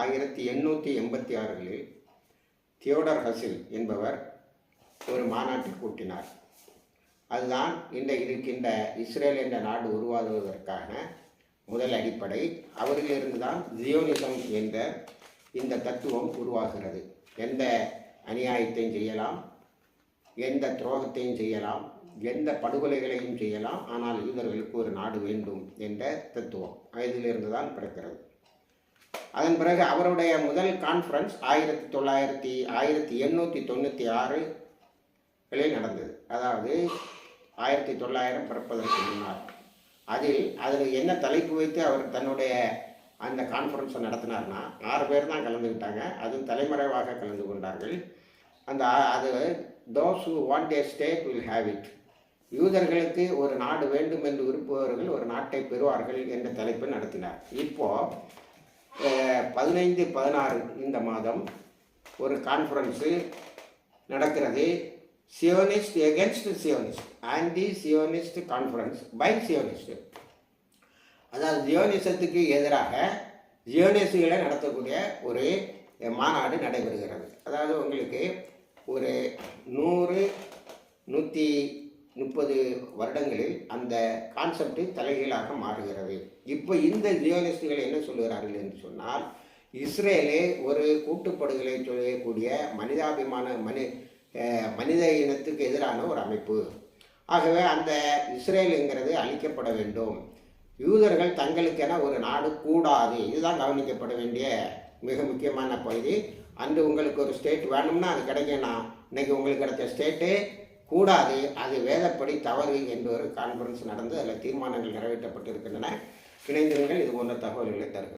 ஆயிரத்தி எண்ணூற்றி எண்பத்தி ஆறுகளில் தியோடர் ஹசில் என்பவர் ஒரு மாநாட்டை கூட்டினார். அதுதான் இந்த இருக்கின்ற இஸ்ரேல் என்ற நாடு உருவாகுவதற்கான முதல் அடிப்படை. அவரிலிருந்து தான் ஜியோனிசம் என்ற இந்த தத்துவம் உருவாகிறது. எந்த அநியாயத்தையும் செய்யலாம் எந்த துரோகத்தையும் செய்யலாம் எந்த படுகொலைகளையும் செய்யலாம். ஆனால் யூதர்களுக்கு ஒரு நாடு வேண்டும் என்ற தத்துவம். இதிலிருந்து தான் பிறக்கிறது. அதன் பிறகு அவருடைய முதல் கான்ஃபரன்ஸ் ஆயிரத்தி தொள்ளாயிரத்தி ஆயிரத்தி எண்ணூற்றி தொண்ணூற்றி ஆறுகளில் நடந்தது. அதாவது ஆயிரத்தி தொள்ளாயிரம் பிறப்பதற்கு முன்னால். அதில் அதில் என்ன தலைப்பு வைத்து அவர் தன்னுடைய அந்த கான்ஃபரன்ஸை நடத்தினார்னா ஆறு பேர் தான் கலந்துக்கிட்டாங்க. அதுவும் தலைமறைவாக கலந்து கொண்டார்கள். அந்த அது those who want a state will have it யூதர்களுக்கு ஒரு நாடு வேண்டும் என்று விரும்புபவர்கள் ஒரு நாட்டை பெறுவார்கள் என்ற தலைப்பில் நடத்தினார். இப்போது பதினைந்து பதினாறு இந்த மாதம் ஒரு கான்ஃபரன்ஸு நடக்கிறது. Zionist against Zionist anti Zionist conference by Zionist அதாவது ஜியோனிசத்துக்கு எதிராக ஜியோனிசுகளை நடத்தக்கூடிய ஒரு மாநாடு நடைபெறுகிறது. அதாவது உங்களுக்கு ஒரு நூறு நூற்றி முப்பது வருடங்களில் அந்த கான்செப்ட் தலைகீழாக மாறுகிறது. இப்போ இந்த ஜியோனிஸ்டுகள் என்ன சொல்லுகிறார்கள் என்று சொன்னால் இஸ்ரேலே ஒரு கூட்டுப்படுகளை சொல்லக்கூடிய மனிதாபிமான மனி மனித இனத்துக்கு எதிரான ஒரு அமைப்பு. ஆகவே அந்த இஸ்ரேலுங்கிறது அழிக்கப்பட வேண்டும். யூதர்கள் தங்களுக்கென ஒரு நாடு கூடாது. இதுதான் கவனிக்கப்பட வேண்டிய மிக முக்கியமான பகுதி. அன்று உங்களுக்கு ஒரு ஸ்டேட் வேணும்னா அது கிடைக்கணும். இன்னைக்கு உங்களுக்கு கிடைச்ச ஸ்டேட்டு கூடாது அது வேதப்படி தவறு என்ற ஒரு கான்ஃபரன்ஸ் நடந்து அதில் தீர்மானங்கள் நிறைவேற்றப்பட்டிருக்கின்றன. இணைந்திருங்கள் இது போன்ற தகவல்களை தருகிறேன்